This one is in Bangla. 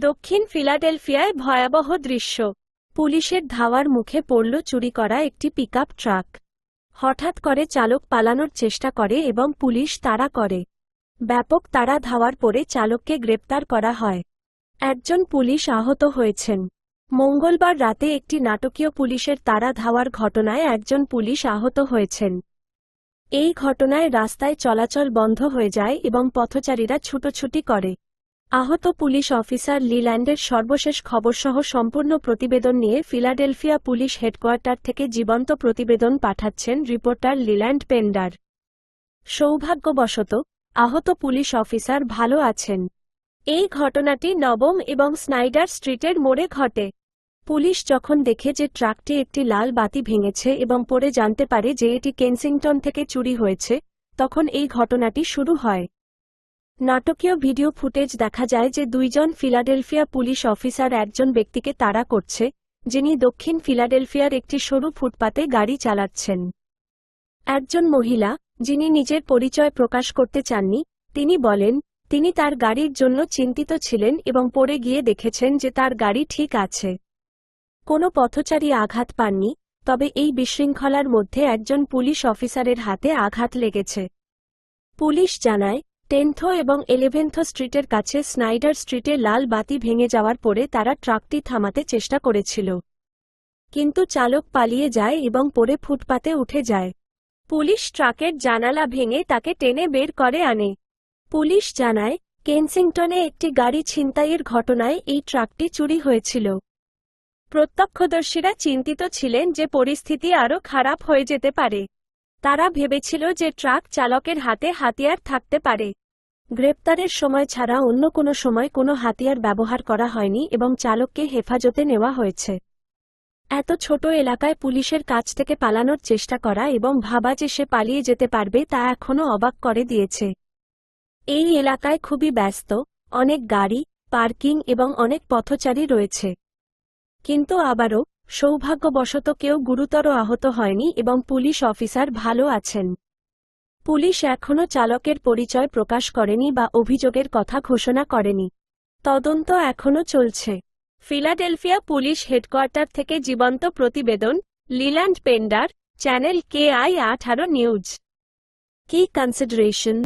দক্ষিণ ফিলাডেলফিয়ায় ভয়াবহ দৃশ্য। পুলিশের ধাওয়ার মুখে পড়ল চুরি করা একটি পিকআপ ট্রাক। হঠাৎ করে চালক পালানোর চেষ্টা করে এবং পুলিশ তাড়া করে। ব্যাপক তাড়া ধাওয়ার পরে চালককে গ্রেপ্তার করা হয়। একজন পুলিশ আহত হয়েছেন। মঙ্গলবার রাতে একটি নাটকীয় পুলিশের তাড়া ধাওয়ার ঘটনায় একজন পুলিশ আহত হয়েছেন। এই ঘটনায় রাস্তায় চলাচল বন্ধ হয়ে যায় এবং পথচারীরা ছুটোছুটি করে। আহত পুলিশ অফিসার লিল্যান্ডের সর্বশেষ খবরসহ সম্পূর্ণ প্রতিবেদন নিয়ে ফিলাডেলফিয়া পুলিশ হেডকোয়ার্টার থেকে জীবন্ত প্রতিবেদন পাঠাচ্ছেন রিপোর্টার লিল্যান্ড পেন্ডার। সৌভাগ্যবশত, আহত পুলিশ অফিসার ভালো আছেন। এই ঘটনাটি নবম এবং স্নাইডার স্ট্রিটের মোড়ে ঘটে। পুলিশ যখন দেখে যে ট্রাকটি একটি লাল বাতি ভেঙেছে এবং পরে জানতে পারে যে এটি কেনসিংটন থেকে চুরি হয়েছে, তখন এই ঘটনাটি শুরু হয়। নাটকীয় ভিডিও ফুটেজ দেখা যায় যে দুইজন ফিলাডেলফিয়া পুলিশ অফিসার একজন ব্যক্তিকে তাড়া করছে, যিনি দক্ষিণ ফিলাডেলফিয়ার একটি সরু ফুটপাতে গাড়ি চালাচ্ছেন। একজন মহিলা, যিনি নিজের পরিচয় প্রকাশ করতে চাননি, তিনি বলেন, তিনি তার গাড়ির জন্য চিন্তিত ছিলেন এবং পড়ে গিয়ে দেখেছেন যে তার গাড়ি ঠিক আছে। কোনো পথচারী আঘাত পাননি, তবে এই বিশৃঙ্খলার মধ্যে একজন পুলিশ অফিসারের হাতে আঘাত লেগেছে। পুলিশ জানায় টেন্থ এবং এলেভেন্থ স্ট্রিটের কাছে স্নাইডার স্ট্রিটে লাল বাতি ভেঙে যাওয়ার পরে তারা ট্রাকটি থামাতে চেষ্টা করেছিল। কিন্তু চালক পালিয়ে যায় এবং পরে ফুটপাতে উঠে যায়। পুলিশ ট্রাকের জানালা ভেঙে তাকে টেনে বের করে আনে। পুলিশ জানায়, কেনসিংটনে একটি গাড়ি ছিনতাইয়ের ঘটনায় এই ট্রাকটি চুরি হয়েছিল। প্রত্যক্ষদর্শীরা চিন্তিত ছিলেন যে পরিস্থিতি আরও খারাপ হয়ে যেতে পারে। তারা ভেবেছিল যে ট্রাক চালকের হাতে হাতিয়ার থাকতে পারে। গ্রেপ্তারের সময় ছাড়া অন্য কোনো সময় কোনো হাতিয়ার ব্যবহার করা হয়নি এবং চালককে হেফাজতে নেওয়া হয়েছে। এত ছোট এলাকায় পুলিশের কাছ থেকে পালানোর চেষ্টা করা এবং ভাবা যে সে পালিয়ে যেতে পারবে তা এখনও অবাক করে দিয়েছে। এই এলাকায় খুবই ব্যস্ত, অনেক গাড়ি, পার্কিং এবং অনেক পথচারী রয়েছে। কিন্তু আবারও সৌভাগ্যবশত কেউ গুরুতর আহত হয়নি এবং পুলিশ অফিসার ভালো আছেন। পুলিশ এখনও চালকের পরিচয় প্রকাশ করেনি বা অভিযোগের কথা ঘোষণা করেনি। তদন্ত এখনও চলছে। ফিলাডেলফিয়া পুলিশ হেডকোয়ার্টার থেকে জীবন্ত প্রতিবেদন, লিল্যান্ড পেন্ডার, চ্যানেল কে আই আঠারো নিউজ। কি কনসিডারেশন